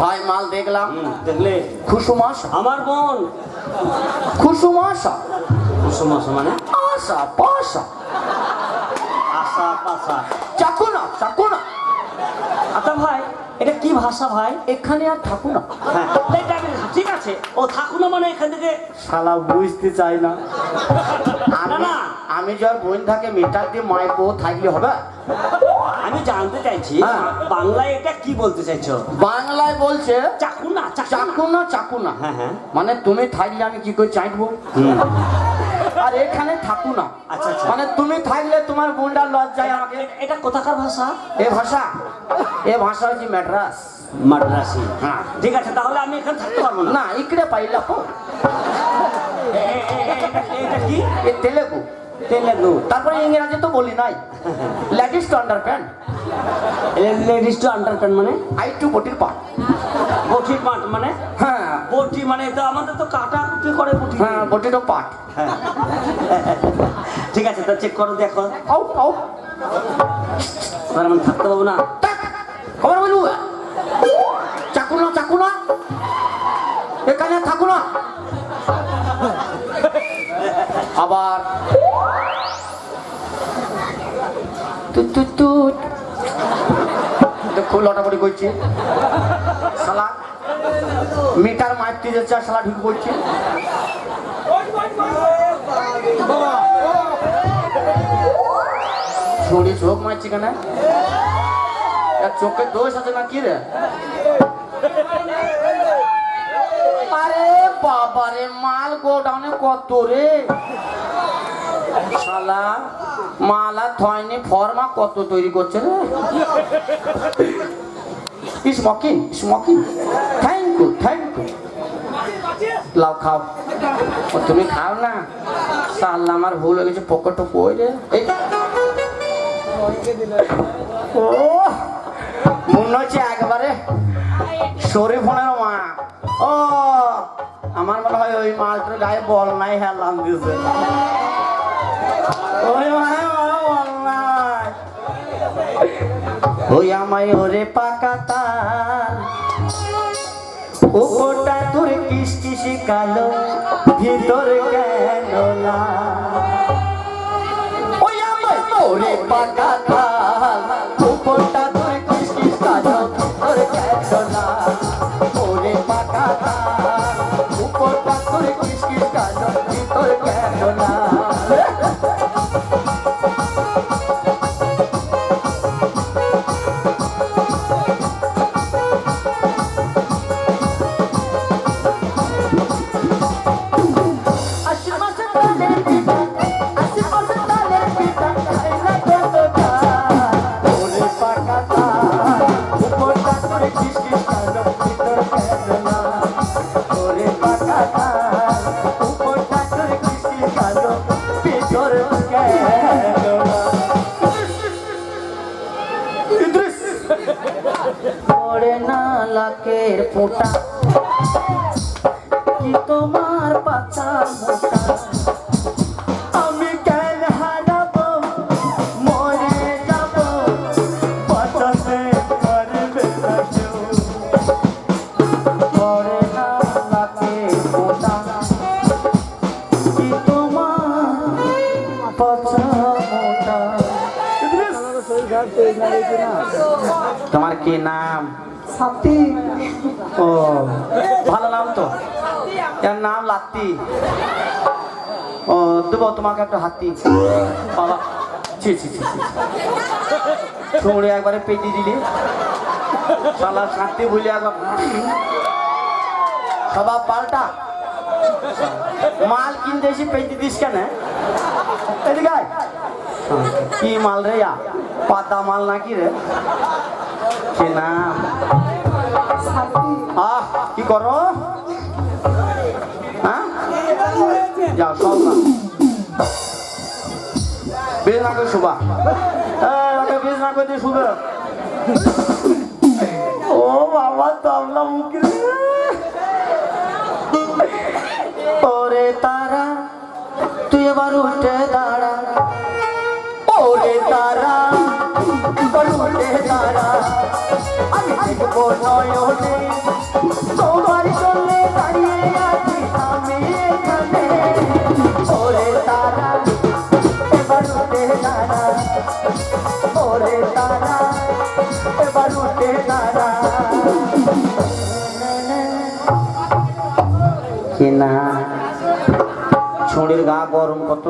ভাই মাল দেখলাম। দেখলে? খুশুম আশা আমার বোন। খুশুম আশা কুসুম আসা মানে? আশা পাশা। আশা পাশা। চাকু না চাকু না আচ্ছা ভাই এটা কি ভাষা ভাই? এখানে আর থাকু না। হ্যাঁ। ঠিক আছে। ও থাকুন না মানে এখান থেকে শালা বুঝতে চাই না। না। আমি যার বোন থাকে মিটার দিয়ে মায়ের বউ থাকলে হবে? আমি জানতে চাইছি হ্যাঁ। বাংলায় এটা কি বলতে চাইছো? বাংলায় বলছে চাকু না চাকু চাকু না চাকু না হ্যাঁ হ্যাঁ। মানে তুমি থাকলে আমি কি করে চাইব? আর এখানে থাকু না আচ্ছা আচ্ছা। মানে তুমি থাকলে তোমার বোনটা লজ্জায় আমাকে এ- এটা কোথাকার ভাষা? এ ভাষা। এ ভাষা হচ্ছে ম্যাড্রাস মাদ্রাসি। হ্যাঁ। ঠিক আছে তাহলে আমি এখানে থাকতে পারব না। না ইকড়ে পাইলা তো এ- এ- এ- এ- এটা- এটা কি? এ তেলেগু। তেলেগু তারপরে ইংরেজি তো বলি নাই। Ladies to under pant ladies to underpant মানে? আই টু বটির পাট বটি পাট মানে? হ্যাঁ। বটি মানে তো আমাদের তো কাটা কুটি করে বটি হ্যাঁ বটিরও পাট হ্যাঁ ঠিক আছে তো চেক করো দেখো। আউ আউ। এবার আমি থাকতে পাবো না। খবর বলু চাকু না চাকু না। এখানে থাকু না। আবার খুব লটাপটি করছে। শালা, মিটার মারতে যাচ্ছে আর শালা ঢুকে পড়ছে। ছড়ি চোখ মারছে কেন? চোখে দোষ আছে না কি রে? আরে বাবা রে মাল গোডাউনে কত রে? শালা, মালা, থয়নি, ফর্মা, কত তৈরি করছে রে? Smoking smoking thank you thank you লাও খাও। ও, তুমি খাও না? সাল্লা আমার ভুল হয়ে গেছে পকেট কই রে? ও মনে হচ্ছে একবারে সরে ফোনের মা। ও আমার মনে হয় ওই মালটার গায়ে বল নাই হেলাম দিছে। ওই ওরে পাকা তাল। উপরটা তোর কিস্তি শিকালো ভিতর কেন ওই ওরে পাকা কি নাম? সাথী। ও ভালো নাম তো? এর নাম লাত্তি। ও দেবো তোমাকে একটা হাতি। বাবা ছি ছি ছি ছি ছুঁড়ে একবারে পেটি দিলি। শালা কাঁদতে ভুলে একবার সবাব পাল্টা। মাল কিনতে এসে পেটি দিস কেন এদিকে আয়। কি মাল রে ইয়া? পাতা মাল নাকি রে? আহ, কি করো? হ্যাঁ? যাও, সব না বেশ না করে বেশ না করে শুবে ও বাবা, তবলা মুখে ওরে তারা, তুই এবার উঠে দাঁড়া। ওরে তারা তারা আমি দেখব নয়নে তোমার সঙ্গে দাঁড়িয়ে আছি আমি এখানে ওরে তারা এবার উঠে তারা ওরে তারা এবার উঠে তারা না ছুঁড়ির গা গরম কত?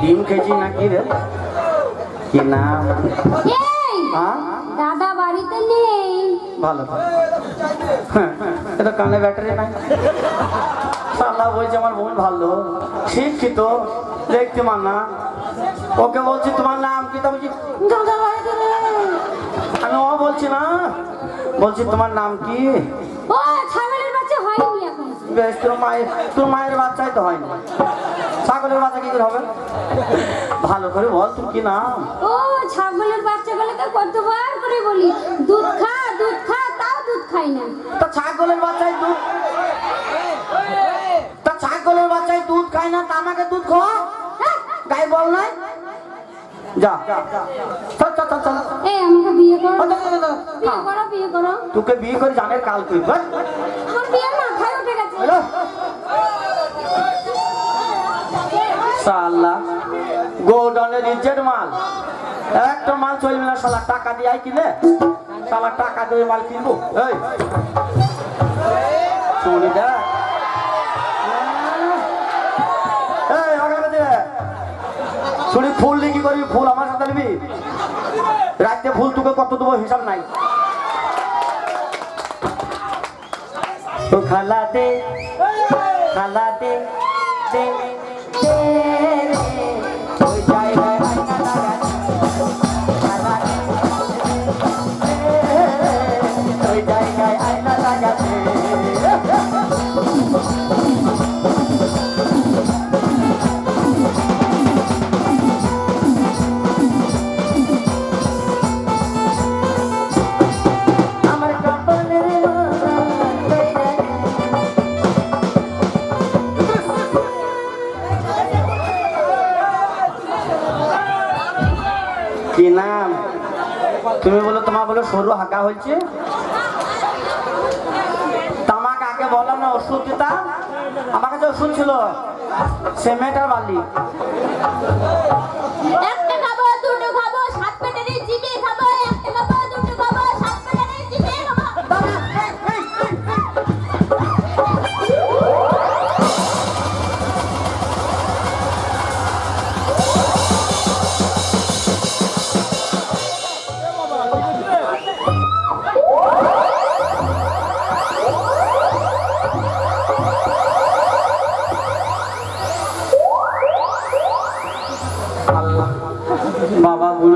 ডিম খেয়েছি নাকি রে? কি না এই হ্যাঁ দাদা বাড়িতে নেই। ভালো হ্যাঁ, এটা কানে ব্যাটারি নাই? সাল্লাহ বলছে আমার বোন ভালো। শিক্ষিত দেখতে মানা ওকে বলছি তোমার নাম কি? তা বলছি। আমি ও বলছি না। বলছি তোমার নাম কি? বেশ তোর মায়ের তোর মায়ের বাচ্চাই তো হয়নি। ছাগলের বাচ্চা কি করে হবে? ভালো করে বল তোর কি নাম? ও ছাগলের বাচ্চাগুলোকে কতবার করে বলি? দুধ খা দুধ খা তাও দুধ খাই না। তা ছাগলের বাচ্চাই দুধ তা ছাগলের বাচ্চাই দুধ খায় না তা আমাকে দুধ খাওয়া গাই বল নাই? যা। চল চল চল এই আমাকে বিয়ে করো। বিয়ে করো বিয়ে করো। তোকে বিয়ে করে জানের কাল তুই বল আমার বিয়ে মাথায় উঠে গেছে। হ্যালো সাল্লা গোডনের রিজেট মাল মাল না সালা টাকা দিয়ে সালা টাকা মাল ফুল দিয়ে কি করবি? ফুল আমার সাথে নিবি? রাতে ফুল তোকে কত দেবো হিসাব নাই। তো খালা দে খালা দে। তুমি বলো তোমার বলো, সরু হাঁকা হয়েছে? তামা কাকে বলো না ওষুধ দিতা আমার কাছে ওষুধ ছিল। সে মেয়েটার বালি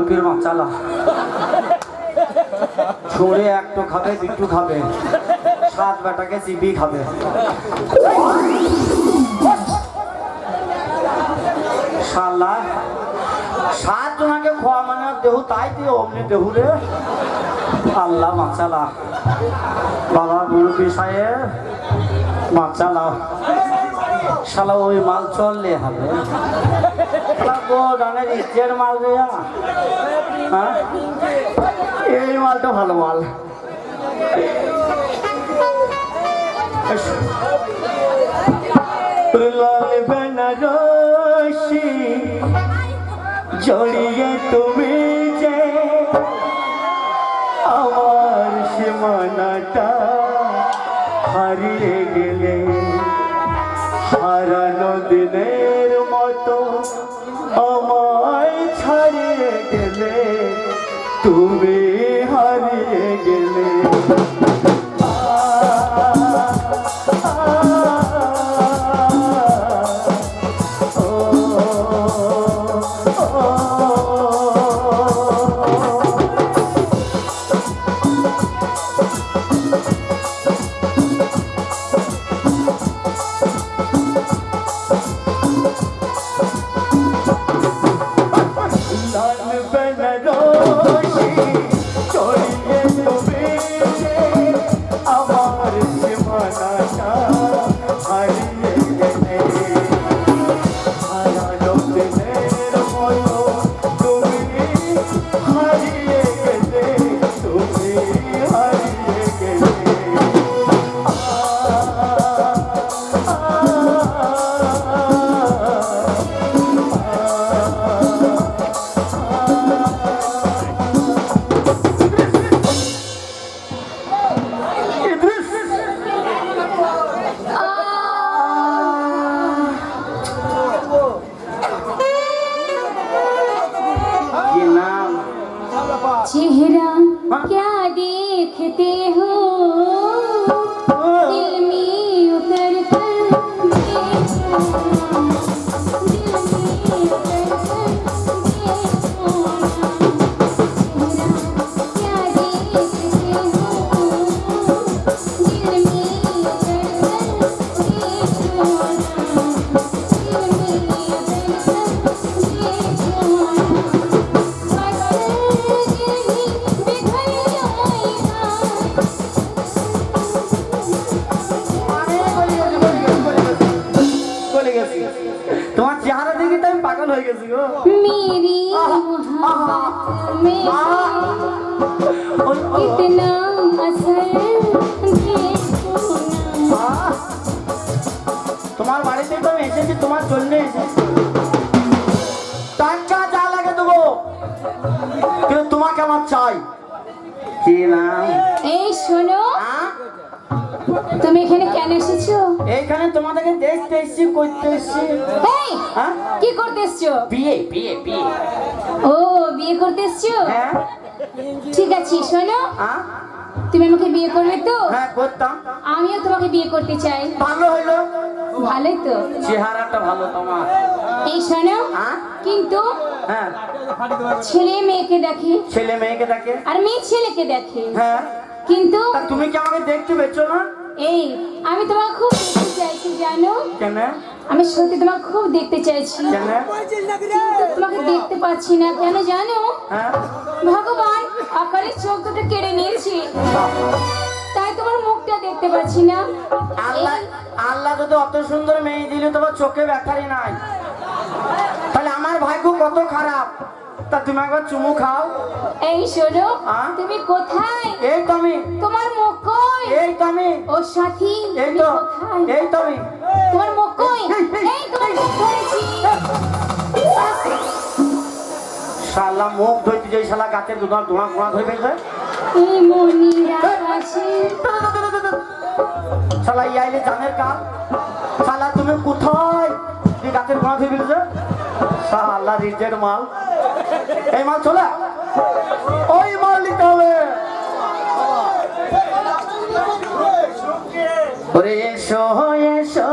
বুড়োকে বাঁচালা ছড়ে একটু খাবে, দুটো খাবে। সাত বেটাকে চিবি খাবে। সাত জনাকে খোয়া মানে দেহু তাই দিয়ে অমনি দেহু রে। আল্লাহ বাঁচালা বাবা, বুড়ো সাহেব বাঁচালা শালা, ওই মাল চললে হবে ডানের ইচ্ছের মাল হ্যাঁ? এই মালটা ভালো মাল। লাল বেনারসি জড়িয়ে তুমি যে আমার সীমানাটা হারিয়ে তুমি হারিয়ে গেলে। করতে এসছো বিয়ে বিয়ে বিয়ে। ও বিয়ে করতে এসছো হ্যাঁ। ঠিক আছে শোনো। হ্যাঁ তুমি আমাকে বিয়ে করবে তো? হ্যাঁ করতাম। আমিও তোমাকে বিয়ে করতে চাই। ভালো হইল। ভালোই তো। চেহারাটা ভালো তোমার। এই শোনো কিন্তু হ্যাঁ। ছেলে মেয়েকে দেখে। ছেলে মেয়েকে দেখে। আর মেয়ে ছেলেকে দেখে। হ্যাঁ। কিন্তু তুমি কি আমাকে দেখতে পেয়েছ না? এই আমি তোমাকে খুব দেখতে চাইছি জানো? কেন? আমি সত্যি তোমাকে খুব দেখতে চাইছি। তোমাকে দেখতে পাচ্ছি না কেন জানো? হ্যাঁ? ভগবান আকারের চোখ দুটো কেড়ে নিয়েছি। তাই তোমার মুখটা দেখতে পাচ্ছি না। আল্লাহ এই- আল্লাহ যদি অত সুন্দর মেয়ে দিলে তোমার চোখে ব্যাথারি নাই। তাহলে আমার ভাগ্য কত খারাপ। তা তুমি একবার চুমু খাও। এই শোনো তুমি কোথায়? এই তো আমি। তোমার মুখ কই? এই তো আমি। ও সাথী এই তুমি তো। এই তো আমি। তোমার মুখ কই? এই তোমার মুখ ধরেছি শালা মুখ ধরতে যাই শালা গাছের দুধ ধোঁয়া ধোঁয়া ধরে ফেলবে? এই মনির আকাশে শালা এই আইলে জানের কাল শালা তুমি কোথায়? তুই গাছের ধোঁয়া ধরে ফেলছে শালা রিজের মাল। এই মাল চলে। ওই মাল নিতে হবে। ওরে এসো এসো।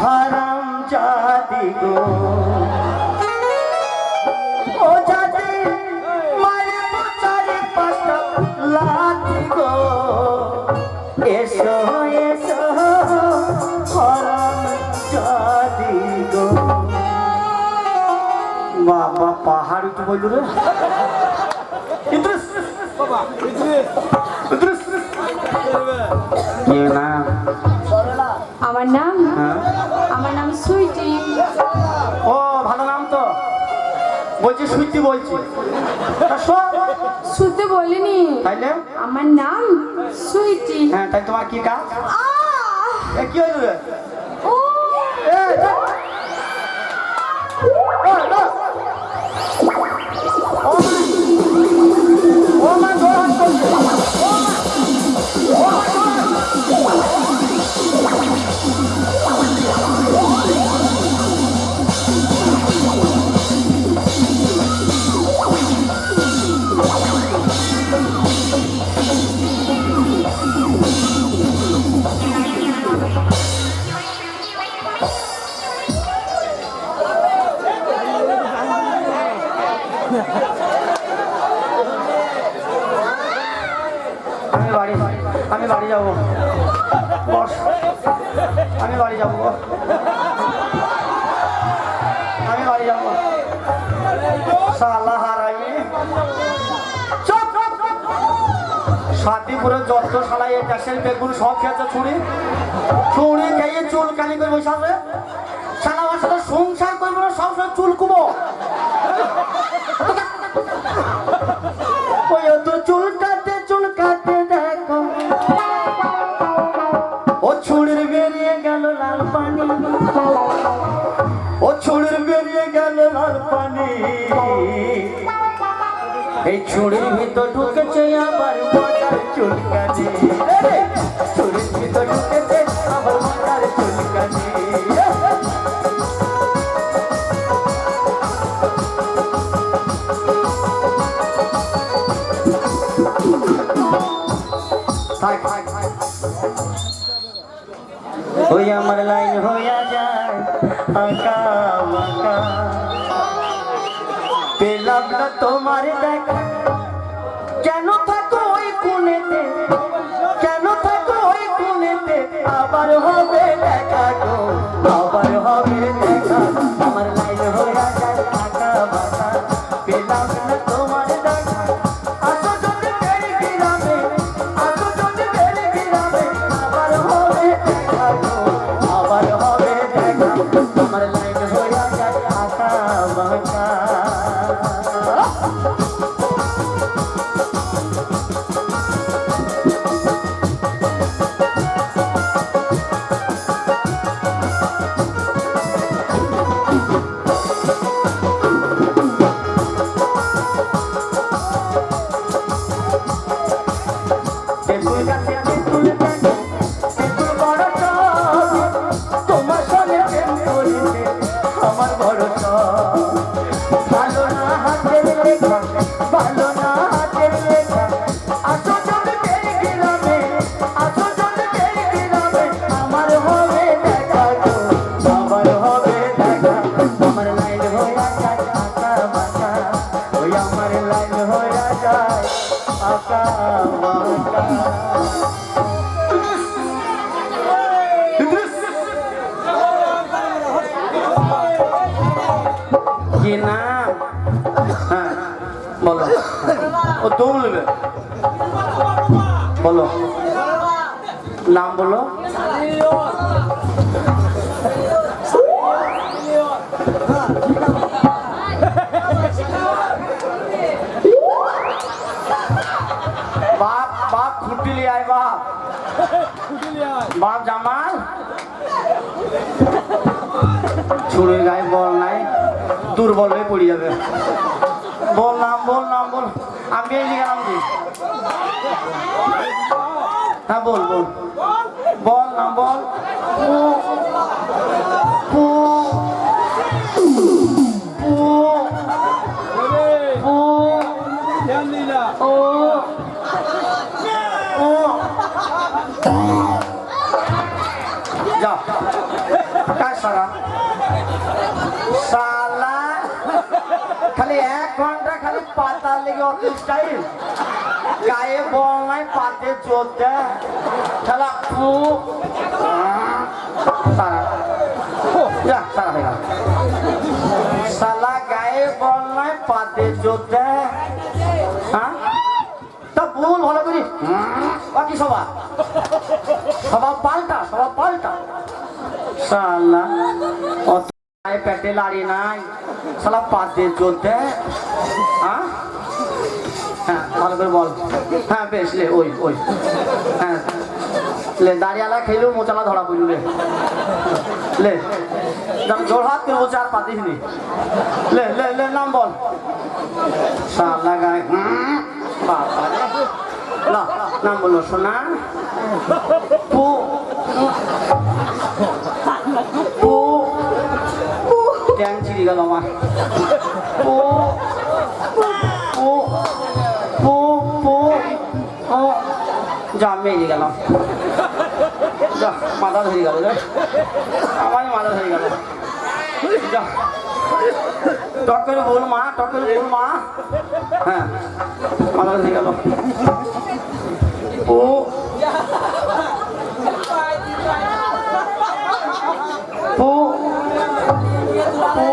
হারাম জাদি গো। ও জাদি মারে চারি পাঁচটা লাঠি গো। পাহাড় উঠে বলল রে। ইদ্রিস ইদ্রিস কি নাম আমার নাম? আমার নাম সুইটি। ও ভালো নাম তো। বলছি সুইটি বলছি। শুনতে বলিনি। তাইলে? আমার নাম সুইটি। হ্যাঁ তাই তোমার কি কাজ? কি হইল যাব। আমি বাড়ি যাব। সালা হারামি। শান্তিপুরে যত শালাই দেশের বেগুন সব খেয়েছে, ছুরি। ছুরি খেয়ে চুল কালি করে বসে আছে। শালা আমার সাথে সংসার করব না সবসময় চুল কুবো এই চুড়ি ভিতর ঢুকেছে আমার চুলকানি পেলাম না তোমার দেখা। বাপ। খুঁটি লিয়ে আয়। বাপ বাপ জামাল ছুড়ে গায়ে বল নাই দুর্বল হয়ে পড়ে যাবে। বল নাম বল নাম বল। আমি এই লিখে নাম দিই হ্যাঁ বল। বল বল। নাম বল পু। যা কাজ সারা সালা? খালি এক ঘণ্টা খালি পাতা লেগে অত স্টাইল গায়ে বল নাই, পাতে চলতে খেলা ফু। সারা যা সারা গেল। সালা, গায়ে বল নাই, পাতে চলতে হ্যাঁ? তা ভুল করি বাকি সবা সবা পাল্টা সবা পাল্টা। সালা অত পেটে লাড়ি নাই। সালা পাতে চলতে। হ্যাঁ? হ্যাঁ ভালো করে বল। হ্যাঁ বেশ, লে, ওই ওই। হ্যাঁ। লে, দাঁড়িয়ালা খেলেও মোচালা ধরা পড়ল, লে। লে জোর হাত করে মোচা আর পাতিস নি। লে লে লে, নাম বল। সালা গায়ে বাবা নাম বলো, সোনা। ট্যাং চিড়ি গেল আমার। যা মেরে গেলাম যা মাথা ধরে গেল আমার মাথা ধরে গেল। যা। টক করে মা, টক করে বল মা। হ্যাঁ মাথা ধরে গেল। ও। ও। ও।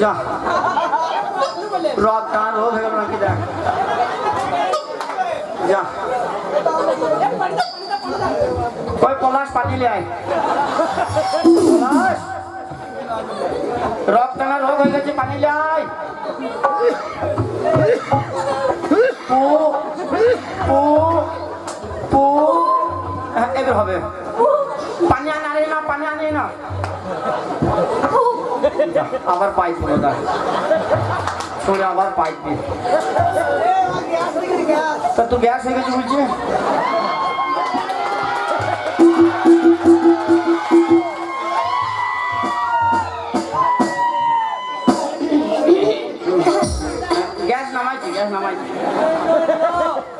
যা। রক টান রোগ হয়ে গেল নাকি দেখ। যা। ওই পলাশ পানি লে আয়। পলাশ। রক টানা রোগ হয়ে গেছে পানি লে আয়। পু পু পু হ্যাঁ, এবার হবে পানি আনে না পানি আনে না যা, আবার পাইপ হলো তার শুনে আবার পাইপ দিয়ে তা তুই গ্যাস হয়ে গেছে বলছে গ্যাস নামাইছি গ্যাস নামাইছি কি? পুপ পুপ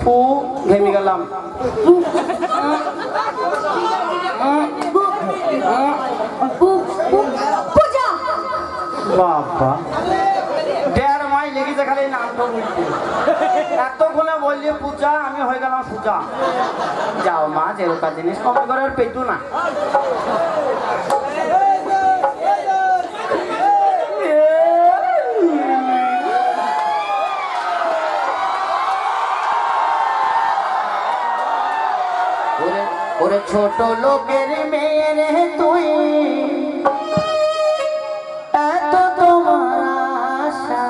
ফু ঘেমে গেলাম। বাবা। দেড় মাই লেগেছে খালি নামটা বুঝতে এতক্ষণে বললি, পূজা, আমি হয়ে গেলাম পূজা। যাও মা যেরকা জিনিস কমে করে আর পেতু না। ছোট লোকের মেয়ে তুই। এত তোমার আশা।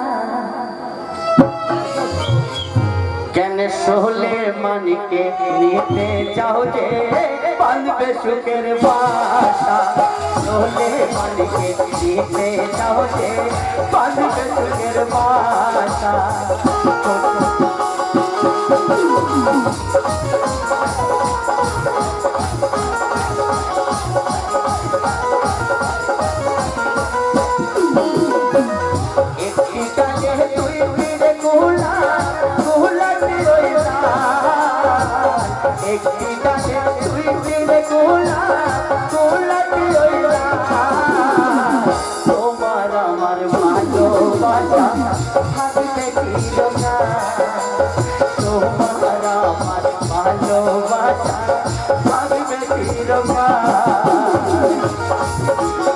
কেন সোলে মানিকে নিতে চাও যে? বাঁধবে সুখের বাসা। সোলে মানিকে নিতে চাও যে? বাঁধবে সুখের বাসা। একটি তুই ফিরে কুলা কুলা রইলা তোমার আমার ভালোবাসা থাকবে চিরকা তোমার আমার ভালোবাসা থাকবে চিরকা তুমি